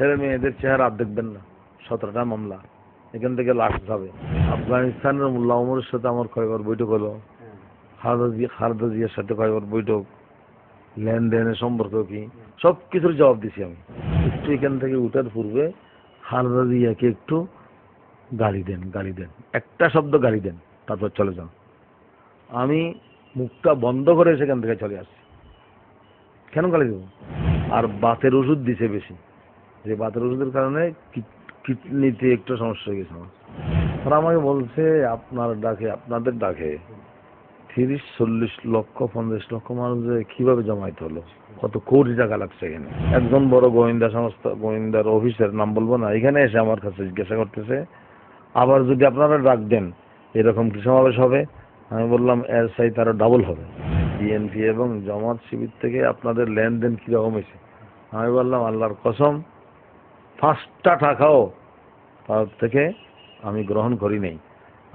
ছেলে মেয়েদের চেহারা আর দেখবেন না। সতেরোটা মামলা। এখান থেকে লাশ যাবে আফগানিস্তানের মোল্লা ওমরের সাথে আমার কয়েকবার বৈঠক হলো। খালেদা জিয়ার সাথে কয়েকবার বৈঠক। লেনদেনের সম্পর্ক কি? সব কিছুর জবাব দিছি আমি। একটু এখান থেকে উঠার পূর্বে খালেদা জিয়াকে একটু গালি দেন গালি দেন। একটা শব্দ গালি দেন। তারপর চলে যান। আমি মুখটা বন্ধ করে সেখান থেকে চলে আসছি। কেন গালি দেবো? আর বাতের ওষুধ দিছে বেশি। যে বাতের ওষুধের কারণে কিড- কিডনিতে একটু সমস্যা হয়ে গেছে আমার। তারা আমাকে বলছে, আপনার ডাকে, আপনাদের ডাকে তিরিশ, চল্লিশ লক্ষ, পঞ্চাশ লক্ষ মানুষ যে কীভাবে জমাইতে হলো? কত কোটি টাকা লাগছে এখানে? একজন বড় গোয়েন্দা সংস্থা, গোয়েন্দার অফিসের নাম বলব না, এখানে এসে আমার কাছে জিজ্ঞাসা করতেছে, আবার যদি আপনারা ডাক দেন, এরকম কি সমাবেশ হবে? আমি বললাম, এর চাইতে আরও ডাবল হবে। বিএনপি এবং জামাত শিবির থেকে আপনাদের লেনদেন কীরকম হয়েছে? আমি বললাম, আল্লাহর কসম পাঁচটা টাকাও তার থেকে আমি গ্রহণ করি নাই।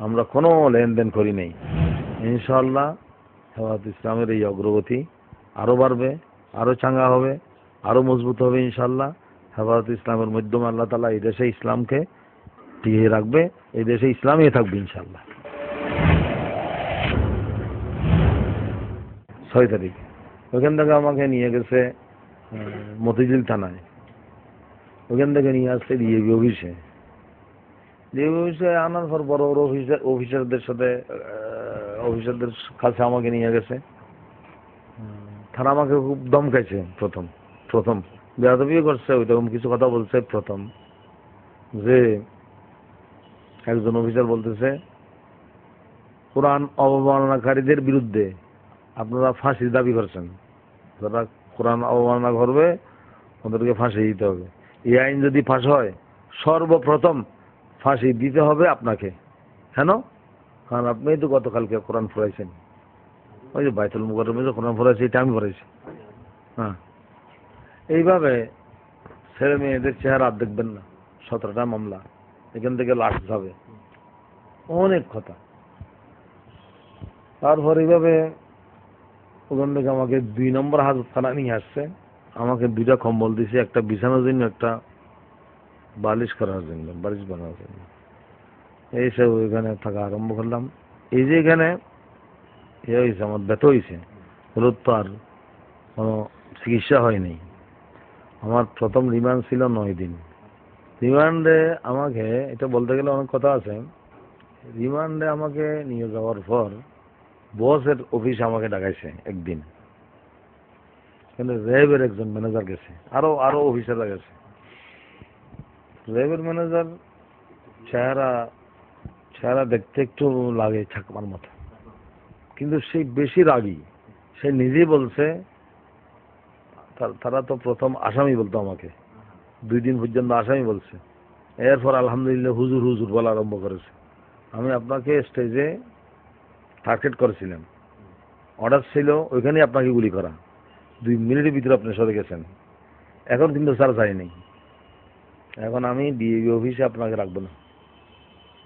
আমরা কোনো লেনদেন করি নাই। ইনশাল্লাহ হেফাজত ইসলামের এই অগ্রগতি আরও বাড়বে আরও চাঙ্গা হবে আরও মজবুত হবে ইনশাআল্লাহ। হেফাজত ইসলামের মাধ্যমে আল্লাহ তালা এই দেশে ইসলামকে টিকিয়ে রাখবে, এই দেশে ইসলামই থাকবে ইনশাল্লাহ ছয় তারিখ। ওইখান থেকে আমাকে নিয়ে গেছে মতিঝিল থানায়। ওখান থেকে নিয়ে আসছে ডিএবি অফিসে। ডিএবি অফিসে আনার পর বড় বড় অফিসার অফিসারদের সাথে অফিসারদের কাছে আমাকে নিয়ে গেছে। তারা আমাকে খুব দমকাইছে প্রথম প্রথম। বেয়াদবিও করছে ওইরকম কিছু কথা বলছে প্রথম। যে একজন অফিসার বলতেছে, কোরআন অবমাননাকারীদের বিরুদ্ধে আপনারা ফাঁসির দাবি করছেন। যারা কোরআন অবমাননা করবে, ওদেরকে ফাঁসি দিতে হবে। এই আইন যদি ফাঁস হয়, সর্বপ্রথম ফাঁসি দিতে হবে আপনাকে। কেন? কারণ আপনি তো গতকালকে কোরআন পড়াইছেন ওই যে বাইতুল মুকরমে যে কোরআন পড়াইছে এটা আমি পড়াইছি হ্যাঁ। এইভাবে ছেলে মেয়েদের চেহারা আর দেখবেন না। সতেরোটা মামলা। এখান থেকে লাশ যাবে অনেক কথা। তারপর এইভাবে ওখান থেকে আমাকে দুই নম্বর হাজত থানা নিয়ে আসছে। আমাকে দুইটা কম্বল দিছে, একটা বিছানোর জন্য, একটা বালিশ করার জন্য, বালিশ বানানোর জন্য। এই সব ওইখানে থাকা আরম্ভ করলাম। এই যে এখানে এ হয়েছে, আমার ব্যথা হয়েছে। হলুদ তো আর কোনো চিকিৎসা হয়নি। আমার প্রথম রিমান্ড ছিল নয় দিন। রিমান্ডে আমাকে, এটা বলতে গেলে অনেক কথা আছে। রিমান্ডে আমাকে নিয়ে যাওয়ার পর বসের অফিসে আমাকে ডাকাইছে একদিন। কিন্তু র্যাবের একজন ম্যানেজার গেছে। আরও আরও অফিসাররা গেছে। র্যাবের ম্যানেজার চেহারা চেহারা দেখতে একটু লাগে ছাকমার মতো। কিন্তু সেই বেশি রাগী। সে নিজেই বলছে, তারা তো প্রথম আসামি বলতো আমাকে। দুই দিন পর্যন্ত আসামি বলছে। এরপর আলহামদুলিল্লাহ হুজুর হুজুর বলা আরম্ভ করেছে। আমি আপনাকে স্টেজে টার্গেট করেছিলাম। অর্ডার ছিল, ওইখানেই আপনাকে গুলি করা। দুই মিনিটের ভিতরে আপনি সরে গেছেন। এখন কিন্তু স্যার যায়নি এখন আমি ডিএবি অফিসে আপনাকে রাখব না।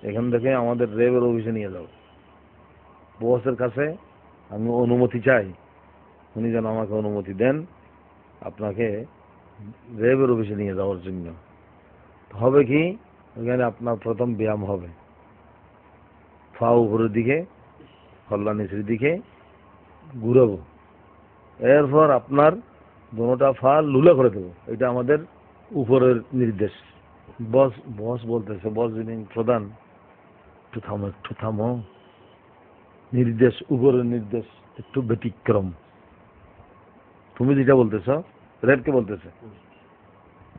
এখান থেকে আমাদের রেবের অফিসে নিয়ে যাব বসের কাছে আমি অনুমতি চাই। উনি যেন আমাকে অনুমতি দেন আপনাকে রেবের অফিসে নিয়ে যাওয়ার জন্য। হবে কি? ওখানে আপনার প্রথম ব্যায়াম হবে। ফা উপরের দিকে কল্যাণ নিচের দিকে ঘুরাবো। এরপর আপনার দোনোটা ফা লুলা করে দেবো। এটা আমাদের উপরের নির্দেশ। বস বস বলতেছে, বস যিনি প্রধান, একটু থামো একটু থামো। নির্দেশ, উপরের নির্দেশ, একটু ব্যতিক্রম। তুমি যেটা বলতেছ রেডকে বলতেছে?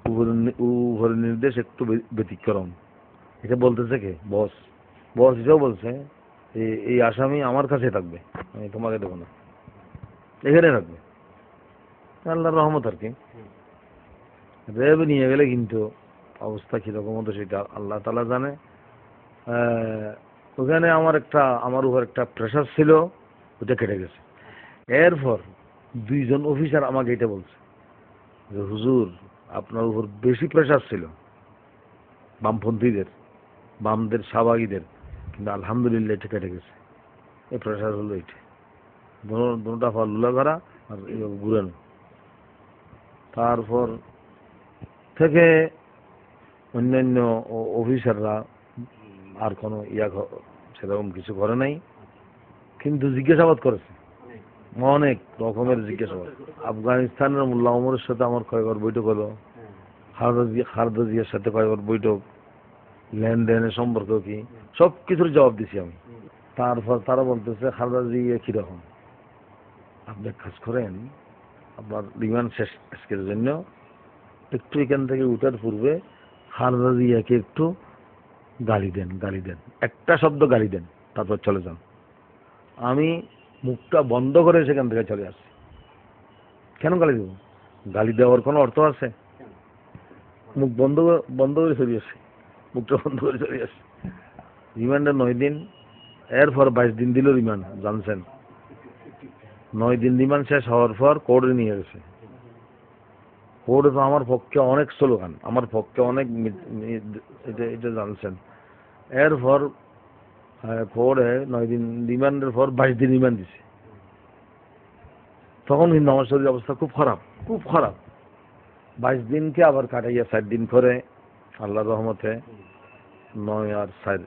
উপরের নির্দেশ, একটু ব্যতিক্রম। এটা বলতেছে কে? বস। বস এটাও বলছে এই আসামি আমার কাছে থাকবে, আমি তোমাকে দেবো না। এখানে থাকবে আল্লাহর রহমত আর কি। রেব নিয়ে গেলে কিন্তু অবস্থা কীরকম হতো সেটা আল্লাহ তালা জানে। ওখানে আমার একটা, আমার উপর একটা প্রেশার ছিল, ওটা কেটে গেছে। এরপর দুইজন অফিসার আমাকে এটা বলছে যে, হুজুর, আপনার উপর বেশি প্রেশার ছিল বামপন্থীদের, বামদের শাহবাগীদের, কিন্তু আলহামদুলিল্লাহ এটা কেটে গেছে। এই প্রেশার হলো এটা। দোনোটা ফল লুলা করা আর ঘুরানো তারপর থেকে অন্যান্য অফিসাররা আর কোনো ইয়া সেরকম কিছু করে নাই। কিন্তু জিজ্ঞাসাবাদ করেছে। অনেক রকমের জিজ্ঞাসাবাদ। আফগানিস্তানের মোল্লা ওমরের সাথে আমার কয়েকবার বৈঠক হলো। জিয়া জিয়ার সাথে কয়েকবার বৈঠক। লেনদেনের সম্পর্ক কি? সব কিছুর জবাব দিছি আমি। তারপর তারা বলতেছে খালেদা জিয়া কীরকম? আপনি কাজ করেন, আপনার রিমান্ড শেষ আজকের জন্য, একটু এখান থেকে উঠার পূর্বে খালেদা জিয়াকে একটু গালি দেন গালি দেন। একটা শব্দ গালি দেন, তারপর চলে যান। আমি মুখটা বন্ধ করে সেখান থেকে চলে আসছি। কেন গালি দেবো? গালি দেওয়ার কোনো অর্থ আছে? মুখ বন্ধ বন্ধ করে চলে আসছি। মুখটা বন্ধ করে চলে আসছি। রিমান্ডে নয় দিন, এরপর বাইশ দিন দিল রিমান্ড, জানছেন। নয় দিন রিমান্ড শেষ হওয়ার পর কোর্টে নিয়ে গেছে। কোর্টে তো আমার পক্ষে অনেক স্লোগান, আমার পক্ষে অনেক এটা জানছেন। এরপর কোর্টে নয় দিন রিমান্ডের পর বাইশ দিন রিমান্ড দিছে। তখন কিন্তু আমার শরীর অবস্থা খুব খারাপ খুব খারাপ। বাইশ দিনকে আবার কাটাইয়া ষাট দিন করে আল্লাহ রহমতে নয় আর ষাট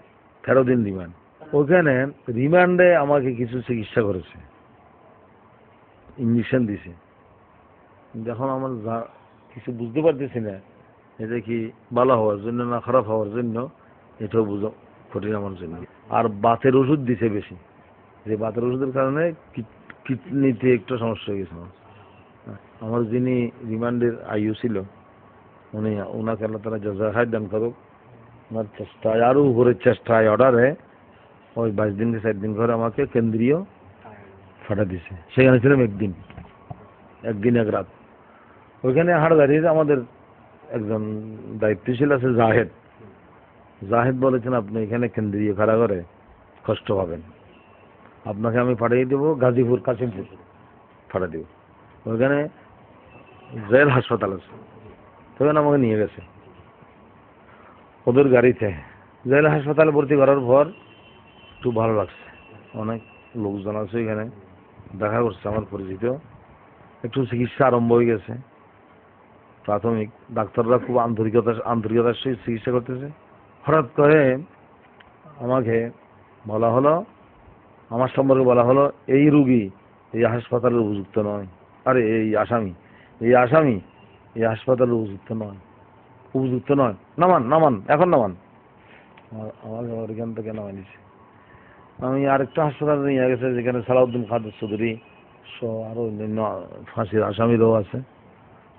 তেরো দিন রিমান্ড। ওখানে রিমান্ডে আমাকে কিছু চিকিৎসা করেছে। ইঞ্জেকশন দিছে। যখন আমার যা- কিছু বুঝতে পারতেছি না এটা কি ভালো হওয়ার জন্য না খারাপ হওয়ার জন্য এটাও বুঝো কঠিন আমার জন্য। আর বাতের ওষুধ দিছে বেশি। যে বাতের ওষুধের কারণে কিড- কিডনিতে একটু সমস্যা হয়ে গেছে আমার। হ্যাঁ, যিনি রিমান্ডের আয়ু ছিল উনি ওনাকে আল্লাহ তারা জাজাহাই দান করুক। ওনার চেষ্টায় আরও উপরের চেষ্টায় অর্ডারে ওই বাইশ দিন ষাট দিন করে আমাকে কেন্দ্রীয় ফাটা দিছে। সেখানে ছিলাম একদিন। একদিন এক রাত। ওইখানে হাড় দাঁড়িয়ে আমাদের একজন দায়িত্বশীল আছে, জাহেদ। জাহেদ বলেছেন, আপনি এখানে কেন্দ্রীয় কারাগারে কষ্ট পাবেন। আপনাকে আমি পাঠিয়ে দেবো, গাজীপুর, কাশিমপুর পাঠিয়ে দেব। ওইখানে জেল হাসপাতাল আছে। সেখানে আমাকে নিয়ে গেছে। ওদের গাড়িতে। জেল হাসপাতালে ভর্তি করার পর একটু ভালো লাগছে। অনেক লোকজন আছে এখানে দেখা করছে, আমার পরিচিত। একটু চিকিৎসা আরম্ভ হয়ে গেছে। প্রাথমিক, ডাক্তাররা খুব আন্তরিকতা, আন্তরিকতার সহিত চিকিৎসা করতেছে। হঠাৎ করে আমাকে বলা হলো, আমার সম্পর্কে বলা হলো, এই রুগী এই হাসপাতালের উপযুক্ত নয়। আরে, এই আসামি এই আসামি এই হাসপাতালের উপযুক্ত নয়। উপযুক্ত নয়, নামান নামান, এখন নামান। আমার- আমাকে আবার এখান থেকে নামাই দিছে। আমি আরেকটা হাসপাতালে নিয়ে গেছে, যেখানে সালাউদ্দিন খাদের চৌধুরী সহ আরও অন্যান্য ফাঁসির আসামিরাও আছে।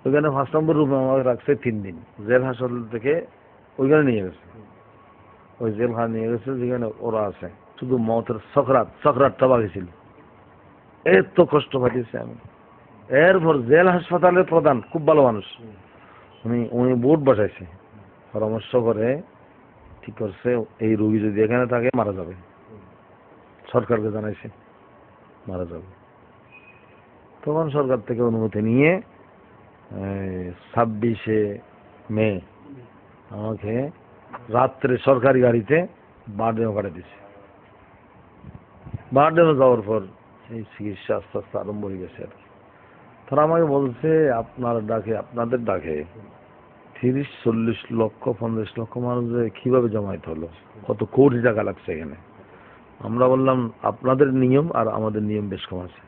ওইখানে ফার্স্ট নম্বর রুমে আমাকে রাখছে তিন দিন। জেল হাসপাতাল থেকে ওইখানে নিয়ে গেছে। ওই জেল জেলখানা নিয়ে গেছে, যেখানে ওরা আছে। শুধু মতের সকরাত সকরাতটা ছিল। এত কষ্ট পাঠিয়েছে আমি। এরপর জেল হাসপাতালের প্রধান, খুব ভালো মানুষ। উনি উনি বোর্ড বসাইছে। পরামর্শ করে ঠিক করছে, এই রোগী যদি এখানে থাকে, মারা যাবে। সরকারকে জানাইছে, মারা যাবে। তখন সরকার থেকে অনুমতি নিয়ে ছাব্বিশে মে আমাকে রাত্রে সরকারি গাড়িতে বারডেমে পাঠিয়ে দিছে বারডেমে যাওয়ার পর এই চিকিৎসা আস্তে আস্তে আরম্ভ হয়ে গেছে আর। তারা আমাকে বলছে, আপনার ডাকে, আপনাদের ডাকে তিরিশ, চল্লিশ লক্ষ, পঞ্চাশ লক্ষ মানুষ কীভাবে জমাইতে হলো? কত কোটি টাকা লাগছে এখানে? আমরা বললাম, আপনাদের নিয়ম আর আমাদের নিয়ম বেশ কম আছে।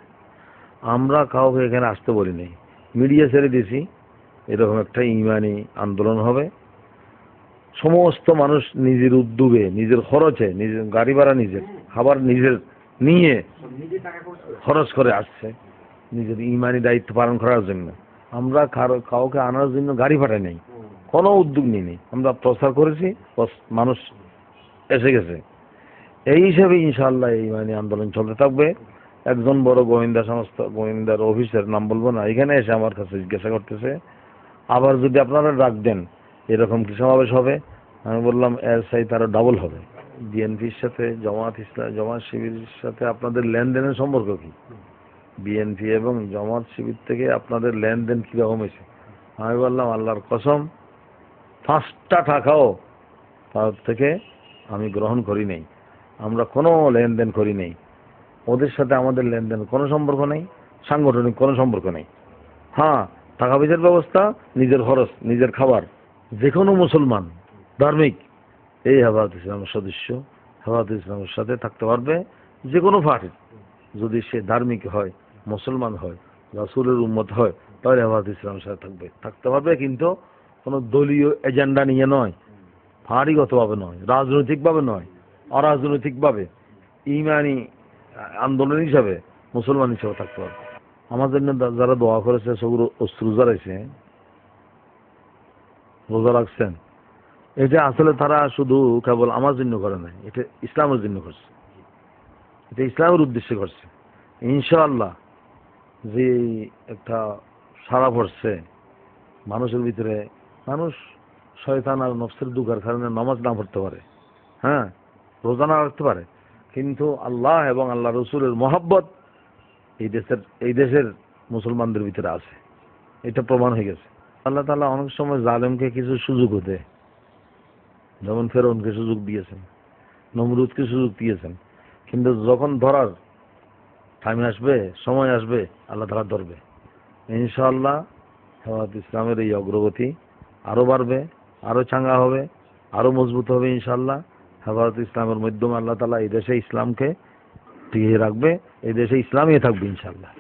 আমরা কাউকে এখানে আসতে বলি নাই মিডিয়া ছেড়ে দিছি। এরকম একটা ইমানি আন্দোলন হবে। সমস্ত মানুষ নিজের উদ্যোগে, নিজের খরচে, নিজের গাড়ি ভাড়া নিজের, খাবার নিজের নিয়ে খরচ করে আসছে। নিজের ইমানি দায়িত্ব পালন করার জন্য। আমরা কাউকে আনার জন্য গাড়ি পাঠাই নেই। কোনো উদ্যোগ নিই আমরা প্রচার করেছি। মানুষ এসে গেছে। এই হিসাবে ইনশাল্লাহ এই মানে আন্দোলন চলতে থাকবে। একজন বড় গোয়েন্দা সংস্থা, গোয়েন্দার অফিসের নাম বলব না, এখানে এসে আমার কাছে জিজ্ঞাসা করতেছে। আবার যদি আপনারা ডাক দেন, এরকম কি সমাবেশ হবে? আমি বললাম, এর চাইতে আরও ডাবল হবে। বিএনপির সাথে, জমাত ইসলাম জমাত শিবিরের সাথে আপনাদের লেনদেনের সম্পর্ক কি? বিএনপি এবং জমাত শিবির থেকে আপনাদের লেনদেন কীরকম হয়েছে? আমি বললাম, আল্লাহর কসম, পাঁচটা টাকাও তার থেকে আমি গ্রহণ করি নাই। আমরা কোনো লেনদেন করি নেই। ওদের সাথে আমাদের লেনদেন কোনো সম্পর্ক নেই, সাংগঠনিক কোনো সম্পর্ক নেই। হ্যাঁ টাকা পয়সার ব্যবস্থা, নিজের খরচ, নিজের খাবার যে কোনো মুসলমান, ধার্মিক, এই হেফাজত ইসলামের সদস্য, হেফাজত ইসলামের সাথে থাকতে পারবে যে কোনো পার্টির। যদি সে ধার্মিক হয়, মুসলমান হয়, রাসুলের উন্মত হয়, তাহলে হেফাজত ইসলামের সাথে থাকবে। থাকতে পারবে কিন্তু কোনো দলীয় এজেন্ডা নিয়ে নয় ফাঁড়িগতভাবে নয়, রাজনৈতিকভাবে নয়। অরাজনৈতিকভাবে, ইমানি আন্দোলন হিসাবে মুসলমান হিসাবে থাকতে পারবে আমার জন্য যারা দোয়া করেছে সেগুলো অস্ত্র জারাইছে রোজা রাখছেন এটা আসলে তারা শুধু কেবল আমার জন্য করে নাই, এটা ইসলামের জন্য করছে। এটা ইসলামের উদ্দেশ্যে করছে। ইনশাআল্লাহ যে একটা সারা পড়ছে, মানুষের ভিতরে মানুষ শয়তান আর নফসের দুগার কারণে নামাজ না পড়তে পারে। হ্যাঁ? রোজা না রাখতে পারে। কিন্তু আল্লাহ এবং আল্লাহ রসুলের মহাব্বত এই দেশের এই দেশের মুসলমানদের ভিতরে আছে। এটা প্রমাণ হয়ে গেছে। আল্লাহ তালা অনেক সময় জালেমকে কিছু সুযোগও দেয়। যেমন ফেরৌনকে সুযোগ দিয়েছেন, নমরুদকে সুযোগ দিয়েছেন। কিন্তু যখন ধরার টাইম আসবে, সময় আসবে, আল্লাহ তালা ধরবে। ইনশাআল্লাহ হেফাজত ইসলামের এই অগ্রগতি আরও বাড়বে আরও চাঙ্গা হবে আরও মজবুত হবে ইনশাআল্লাহ। হেফাজত ইসলামের মাধ্যমে আল্লাহ তালা এই দেশে ইসলামকে টিকিয়ে রাখবে, এই দেশে ইসলামই থাকবে ইনশাআল্লাহ।